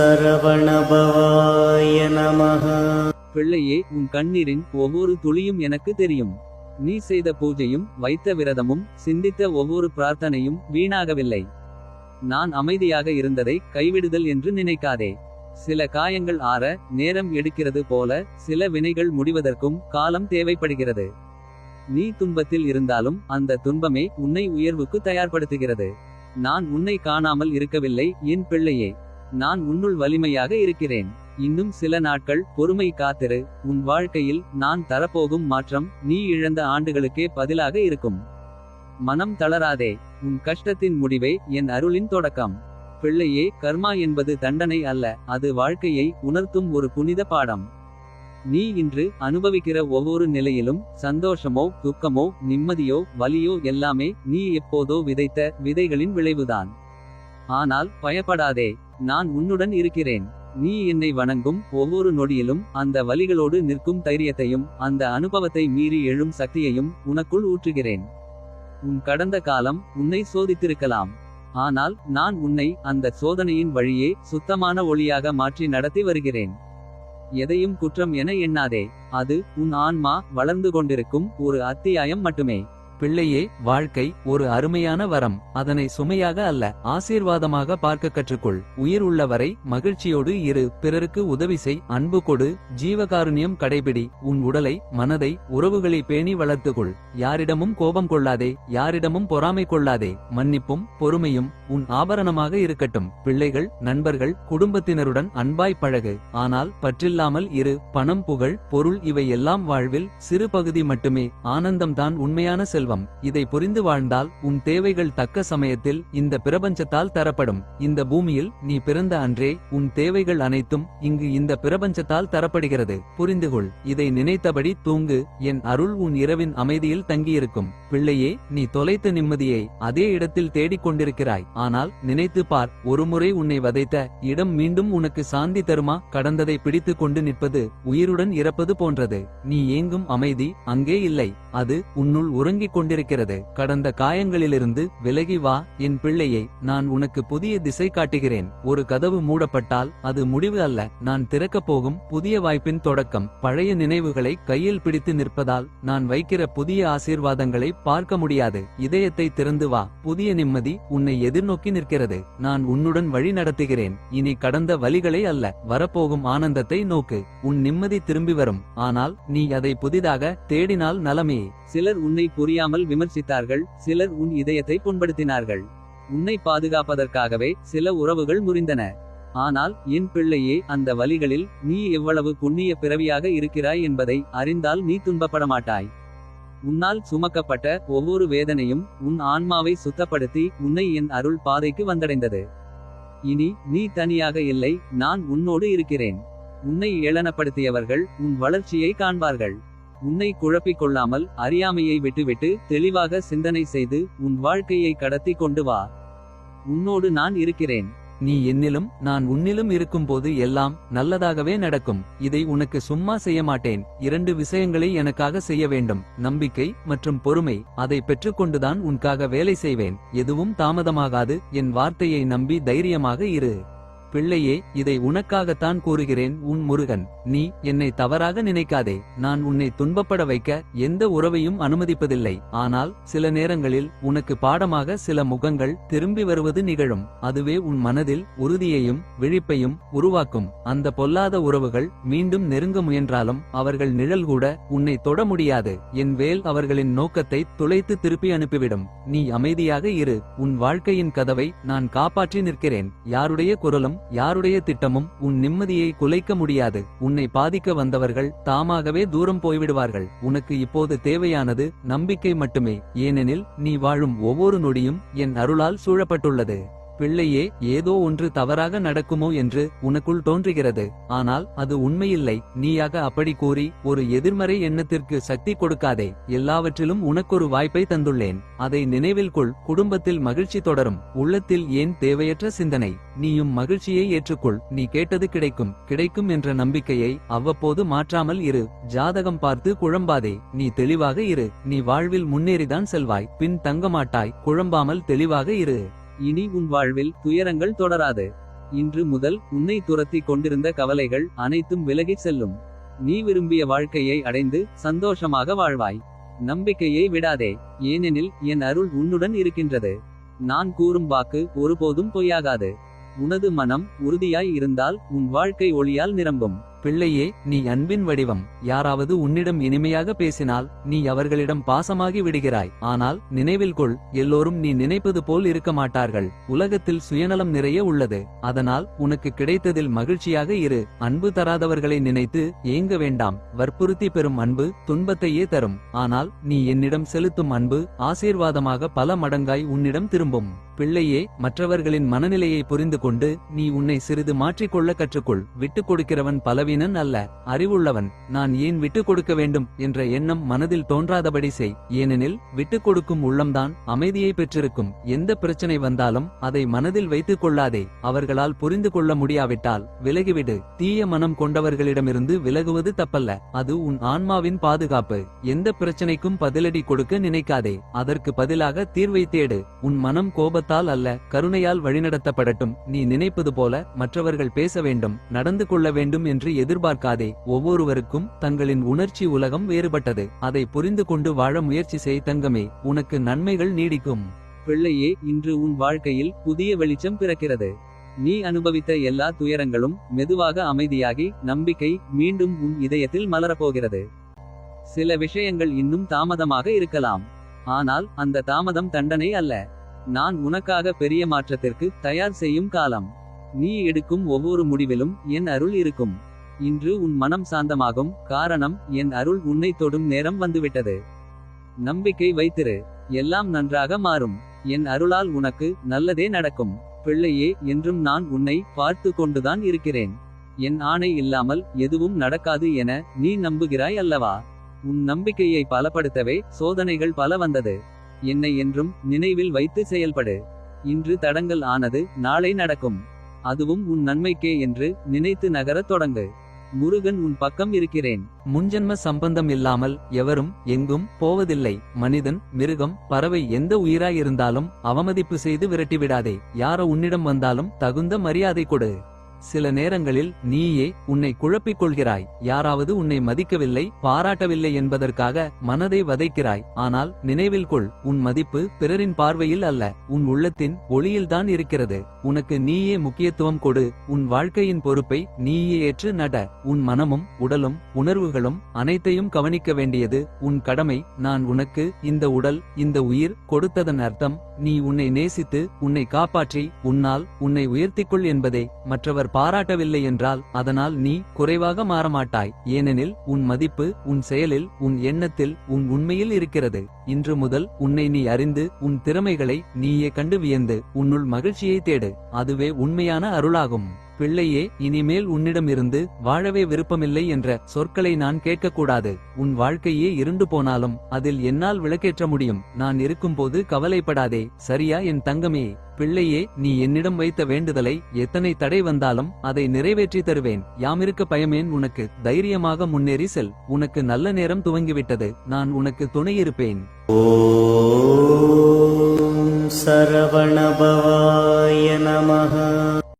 சரவணபவாய நமக பிள்ளையே உன் கண்ணீரின் ஒவ்வொரு துளியும் எனக்கு தெரியும். நீ செய்த பூஜையும் வைத்த விரதமும் சிந்தித்த ஒவ்வொரு பிரார்த்தனையும் வீணாகவில்லை. நான் அமைதியாக இருந்ததை கைவிடுதல் என்று நினைக்காதே. சில காயங்கள் ஆற நேரம் எடுக்கிறது போல சில வினைகள் முடிவதற்கும் காலம் தேவைப்படுகிறது. நீ துன்பத்தில் இருந்தாலும் அந்த துன்பமே உன்னை உயர்வுக்கு தயார்படுத்துகிறது. நான் உன்னை காணாமல் இருக்கவில்லை என் பிள்ளையே. நான் உன்னுள் வலிமையாக இருக்கிறேன். இன்னும் சில நாட்கள் பொறுமை காத்திரு. உன் வாழ்க்கையில் நான் தரப்போகும் மாற்றம் நீ இழந்த ஆண்டுகளுக்கே பதிலாக இருக்கும். மனம் தளராதே. உன் கஷ்டத்தின் முடிவே என் அருளின் தொடக்கம். பிள்ளையே கர்மா என்பது தண்டனை அல்ல. அது வாழ்க்கையை உணர்த்தும் ஒரு புனித பாடம். நீ இன்று அனுபவிக்கிற ஒவ்வொரு நிலையிலும் சந்தோஷமோ துக்கமோ நிம்மதியோ வலியோ எல்லாமே நீ எப்போதோ விதைத்த விதைகளின் விளைவுதான். ஆனால் பயப்படாதே நான் உன்னுடன் இருக்கிறேன். நீ என்னை வணங்கும் ஒவ்வொரு நொடியிலும் அந்த வலிகளோடு நிற்கும் தைரியத்தையும் அந்த அனுபவத்தை மீறி எழும் சக்தியையும் உனக்குள் ஊற்றுகிறேன். உன் கடந்த காலம் உன்னை சோதித்திருக்கலாம். ஆனால் நான் உன்னை அந்த சோதனையின் வழியே சுத்தமான ஒளியாக மாற்றி நடத்தி வருகிறேன். எதையும் குற்றம் என எண்ணாதே அது உன் ஆன்மா வளர்ந்து கொண்டிருக்கும் ஒரு அத்தியாயம் மட்டுமே. பிள்ளையே வாழ்க்கை ஒரு அருமையான வரம். அதனை சுமையாக அல்ல ஆசீர்வாதமாக பார்க்க கற்றுக்கொள். உயிர் உள்ளவரை மகிழ்ச்சியோடு இரு. பிறருக்கு உதவி செய். அன்பு கொடு. ஜீவகாருண்யம் கடைபிடி. உன் உடலை மனதை உறவுகளை பேணி வளர்த்துக்கொள். யாரிடமும் கோபம் கொள்ளாதே. யாரிடமும் பொறாமை கொள்ளாதே. மன்னிப்பும் பொறுமையும் உன் ஆபரணமாக இருக்கட்டும். பிள்ளைகள் நண்பர்கள் குடும்பத்தினருடன் அன்பாய் பழகு. ஆனால் பற்றில்லாமல் இரு. பணம் புகழ் பொருள் இவை எல்லாம் வாழ்வில் சிறு பகுதி மட்டுமே. ஆனந்தம் தான் உண்மையான செல்வம். இதை புரிந்து வாழ்ந்தால் உன் தேவைகள் தக்க சமயத்தில் இந்த பிரபஞ்சத்தால் தரப்படும். இந்த பூமியில் நீ பிறந்த அன்றே உன் தேவைகள் அனைத்தும் இங்கு இந்த பிரபஞ்சத்தால் தரப்படுகிறது. புரிந்துகொள் இதை நினைத்தபடி தூங்கு. என் அருள் உன் இரவின் அமைதியில் தங்கியிருக்கும். பிள்ளையே நீ தொலைத்த நிம்மதியை அதே இடத்தில் தேடிக் கொண்டிருக்கிறாய். ஆனால் நினைத்து பார் ஒருமுறை உன்னை வதைத்த இடம் மீண்டும் உனக்கு சாந்தி தருமா? கடந்ததை பிடித்துக் கொண்டு நிற்பது உயிருடன் இறப்பது போன்றது. நீ ஏங்கும் அமைதி அங்கே இல்லை. அது உன்னுள் உறங்கிக் கொண்டிருக்கிறது. கடந்த காயங்களிலிருந்து விலகி வா என் பிள்ளையை நான் உனக்கு புதிய திசை காட்டுகிறேன். ஒரு கதவு மூடப்பட்டால் அது முடிவு அல்ல. நான் திறக்கப் போகும் புதிய வாய்ப்பின் தொடக்கம். பழைய நினைவுகளை கையில் பிடித்து நிற்பதால் நான் வைக்கிற புதிய ஆசீர்வாதங்களை பார்க்க முடியாது. இதயத்தை திறந்து வா. புதிய நிம்மதி உன்னை எதிர்நோக்கி நிற்கிறது. நான் உன்னுடன் வழி நடத்துகிறேன். இனி கடந்த வழிகளை அல்ல. வரப்போகும் ஆனந்தத்தை நோக்கு. உன் நிம்மதி திரும்பி வரும். ஆனால் நீ அதை புதிதாக தேடினால் நலமே. சிலர் உன்னை புரியாமல் விமர்சித்தார்கள் சிலர் உன் இதயத்தை புண்படுத்தினார்கள். உன்னை பாதுகாப்பதற்காகவே சில உறவுகள் முறிந்தன. ஆனால் என் பிள்ளையே அந்த வழிகளில் நீ எவ்வளவு புண்ணிய பிறவியாக இருக்கிறாய் என்பதை அறிந்தால் நீ துன்பப்பட மாட்டாய் உன்னால் சுமக்கப்பட்ட ஒவ்வொரு வேதனையும் உன் ஆன்மாவை சுத்தப்படுத்தி உன்னை என் அருள் பாதைக்கு வந்தடைந்தது. இனி நீ தனியாக இல்லை நான் உன்னோடு இருக்கிறேன். உன்னை ஏளனப்படுத்தியவர்கள் உன் வளர்ச்சியை காண்பார்கள். உன்னை குழப்பிக் கொள்ளாமல் அறியாமையை விட்டுவிட்டு தெளிவாக சிந்தனை செய்து உன் வாழ்க்கையை கடத்தி கொண்டு வா. உன்னோடு நான் இருக்கிறேன். நீ என்னிலும் நான் உன்னிலும் இருக்கும்போது எல்லாம் நல்லதாகவே நடக்கும். இதை உனக்கு சும்மா செய்ய மாட்டேன். இரண்டு விஷயங்களை எனக்காக செய்ய வேண்டும். நம்பிக்கை மற்றும் பொறுமை அதை பெற்றுக்கொண்டுதான் உனக்காக வேலை செய்வேன். எதுவும் தாமதமாகாது. என் வார்த்தையை நம்பி தைரியமாக இரு. பிள்ளையே இதை உனக்காகத்தான் கூறுகிறேன் உன் முருகன். நீ என்னை தவறாக நினைக்காதே நான் உன்னை துன்பப்பட வைக்க எந்த உறவையும் அனுமதிப்பதில்லை. ஆனால் சில நேரங்களில் உனக்கு பாடமாக சில முகங்கள் திரும்பி வருவது நிகழும். அதுவே உன் மனதில் உறுதியையும் விழிப்பையும் உருவாக்கும். அந்த பொல்லாத உறவுகள் மீண்டும் நெருங்க முயன்றாலும் அவர்கள் நிழல் கூட உன்னை தொட முடியாது. என் வேல் அவர்களின் நோக்கத்தை துளைத்து திருப்பி அனுப்பிவிடும். நீ அமைதியாக இரு. உன் வாழ்க்கையின் கதவை நான் காப்பாற்றி நிற்கிறேன். யாருடைய குரலும் யாருடைய திட்டமும் உன் நிம்மதியை குலைக்க முடியாது. உன்னை பாதிக்க வந்தவர்கள் தாமாகவே தூரம் போய்விடுவார்கள். உனக்கு இப்போது தேவையானது நம்பிக்கை மட்டுமே. ஏனெனில் நீ வாழும் ஒவ்வொரு நொடியும் என் அருளால் சூழப்பட்டுள்ளது. பிள்ளையே ஏதோ ஒன்று தவறாக நடக்குமோ என்று உனக்குள் தோன்றுகிறது. ஆனால் அது உண்மையில்லை. நீயாக அப்படி கூறி ஒரு எதிர்மறை எண்ணத்திற்கு சக்தி கொடுக்காதே. எல்லாவற்றிலும் உனக்கொரு வாய்ப்பை தந்துள்ளேன். அதை நினைவில் கொள். குடும்பத்தில் மகிழ்ச்சி தொடரும். உள்ளத்தில் ஏன் தேவையற்ற சிந்தனை? நீயும் மகிழ்ச்சியை ஏற்றுக்கொள். நீ கேட்டது கிடைக்கும். கிடைக்கும் என்ற நம்பிக்கையை அவ்வப்போது மாற்றாமல் இரு. ஜாதகம் பார்த்து குழம்பாதே. நீ தெளிவாக இரு. நீ வாழ்வில் முன்னேறிதான் செல்வாய். பின் தங்கமாட்டாய். குழம்பாமல் தெளிவாக இரு. இனி உன் வாழ்வில் துயரங்கள் தொடராது. இன்று முதல் உன்னை துரத்தி கொண்டிருந்த கவலைகள் அனைத்தும் விலகிச் செல்லும். நீ விரும்பிய வாழ்க்கையை அடைந்து சந்தோஷமாக வாழ்வாய். நம்பிக்கையை விடாதே. ஏனெனில் என் அருள் உன்னுடன் இருக்கின்றது. நான் கூறும் வாக்கு ஒருபோதும் பொய்யாகாது. உனது மனம் உறுதியாய் இருந்தால் உன் வாழ்க்கை ஒளியால் நிரம்பும். பிள்ளையே நீ அன்பின் வடிவம். யாராவது உன்னிடம் இனிமையாக பேசினால் நீ அவர்களிடம் பாசமாகி விடுகிறாய். ஆனால் நினைவில் கொள் எல்லோரும் நீ நினைப்பது போல் இருக்க மாட்டார்கள். உலகத்தில் சுயநலம் நிறைய உள்ளது. அதனால் உனக்கு கிடைத்ததில் மகிழ்ச்சியாக இரு. அன்பு தராதவர்களை நினைத்து ஏங்க வேண்டாம். வற்புறுத்தி பெறும் அன்பு துன்பத்தையே தரும். ஆனால் நீ என்னிடம் செலுத்தும் அன்பு ஆசீர்வாதமாக பல மடங்காய் உன்னிடம் திரும்பும். பிள்ளையே மற்றவர்களின் மனநிலையை புரிந்து கொண்டு நீ உன்னை சிறிது மாற்றிக்கொள்ள கற்றுக்கொள். விட்டுக் கொடுக்கிறவன் பலவீனன் அல்ல அறிவுள்ளவன். நான் ஏன் விட்டுக் கொடுக்க வேண்டும் என்ற எண்ணம் மனதில் தோன்றாதபடி செய். ஏனெனில் விட்டுக் கொடுக்கும் உள்ளம்தான் அமைதியை பெற்றிருக்கும். எந்த பிரச்சனை வந்தாலும் அதை மனதில் வைத்துக் கொள்ளாதே. அவர்களால் புரிந்து கொள்ள முடியாவிட்டால் விலகிவிடு. தீய மனம் கொண்டவர்களிடமிருந்து விலகுவது தப்பல்ல. அது உன் ஆன்மாவின் பாதுகாப்பு. எந்த பிரச்சனைக்கும் பதிலடி கொடுக்க நினைக்காதே. அதற்கு பதிலாக தீர்வை தேடு. உன் மனம் கோபத்தால் அல்ல கருணையால் வழிநடத்தப்படட்டும். நீ நினைப்பது போல மற்றவர்கள் பேச வேண்டும் நடந்து கொள்ள வேண்டும் என்று எதிர்பார்க்காதே. ஒவ்வொருவருக்கும் தங்களின் உணர்ச்சி உலகம் வேறுபட்டது. அதை புரிந்து கொண்டு வாழ முயற்சி செய் தங்கமே. உனக்கு நன்மைகள் நீடிக்கும். பிள்ளையே இன்று உன் வாழ்க்கையில் புதிய வெளிச்சம் பிறக்கிறது. நீ அனுபவித்த எல்லா துயரங்களும் மெதுவாக அமைதியாகி நம்பிக்கை மீண்டும் உன் இதயத்தில் மலரப்போகிறது. சில விஷயங்கள் இன்னும் தாமதமாக இருக்கலாம். ஆனால் அந்த தாமதம் தண்டனை அல்ல. நான் உனக்காக பெரிய மாற்றத்திற்கு தயார் செய்யும் காலம். நீ எடுக்கும் ஒவ்வொரு முடிவிலும் என் அருள் இருக்கும். இன்று உன் மனம் சாந்தமாகும் காரணம் என் அருள் உன்னை தொடும் நேரம் வந்துவிட்டது. நம்பிக்கை வைத்திரு எல்லாம் நன்றாக மாறும். என் அருளால் உனக்கு நல்லதே நடக்கும். பிள்ளையே என்றும் நான் உன்னை பார்த்து கொண்டுதான் இருக்கிறேன். என் ஆணை இல்லாமல் எதுவும் நடக்காது என நீ நம்புகிறாய் அல்லவா? உன் நம்பிக்கையை பலப்படுத்தவே சோதனைகள் பல வந்தது. என்னை என்றும் நினைவில் வைத்து செயல்படு. இன்று தடங்கல் ஆனது நாளை நடக்கும். அதுவும் உன் நன்மைக்கே என்று நினைத்து நகரத் தொடங்கு. முருகன் உன் பக்கம் இருக்கிறேன். முன்ஜன்ம சம்பந்தம் இல்லாமல் எவரும் எங்கும் போவதில்லை. மனிதன் மிருகம் பறவை எந்த உயிராயிருந்தாலும் அவமதிப்பு செய்து விரட்டிவிடாதே. யாரோ உன்னிடம் வந்தாலும் தகுந்த மரியாதை கொடு. சில நேரங்களில் நீயே உன்னை குழப்பிக் கொள்கிறாய் யாராவது உன்னை மதிக்கவில்லை பாராட்டவில்லை என்பதற்காக மனதை வதைக்கிறாய். ஆனால் நினைவில் கொள் உன் மதிப்பு பிறரின் பார்வையில் அல்ல உன் உள்ளத்தின் ஒளியில்தான் இருக்கிறது. உனக்கு நீயே முக்கியத்துவம் கொடு உன் வாழ்க்கையின் பொறுப்பை நீயே ஏற்று நட. உன் மனமும் உடலும் உணர்வுகளும் அனைத்தையும் கவனிக்க வேண்டியது உன் கடமை. நான் உனக்கு இந்த உடல் இந்த உயிர் கொடுத்ததன் அர்த்தம் நீ உன்னை நேசித்து உன்னை காப்பாற்றி உன்னால் உன்னை உயர்த்திக்கொள் என்பதே மற்றவர் பாராட்டவில்லை என்றால் அதனால் நீ குறைவாக மாறமாட்டாய். ஏனெனில் உன் மதிப்பு உன் செயலில் உன் எண்ணத்தில் உன் உண்மையில் இருக்கிறது. இன்று முதல் உன்னை நீ அறிந்து உன் திறமைகளை நீயே கண்டு வியந்து உன்னுள் மகிழ்ச்சியை தேடு. அதுவே உண்மையான அருளாகும். பிள்ளையே இனிமேல் உன்னிடமிருந்து வாழவே விருப்பமில்லை என்ற சொற்களை நான் கேட்கக்கூடாது. உன் வாழ்க்கையே இருண்டு போனாலும் அதில் என்னால் விளக்கேற்ற முடியும். நான் இருக்கும்போது கவலைப்படாதே. சரியா என் தங்கமே? பிள்ளையே நீ என்னிடம் வைத்த வேண்டுதலை எத்தனை தடை வந்தாலும் அதை நிறைவேற்றி தருவேன். யாமிருக்க பயமேன் உனக்கு. தைரியமாக முன்னேறி செல். உனக்கு நல்ல நேரம் துவங்கிவிட்டது. நான் உனக்கு துணையிருப்பேன். சரவணபவாய நமக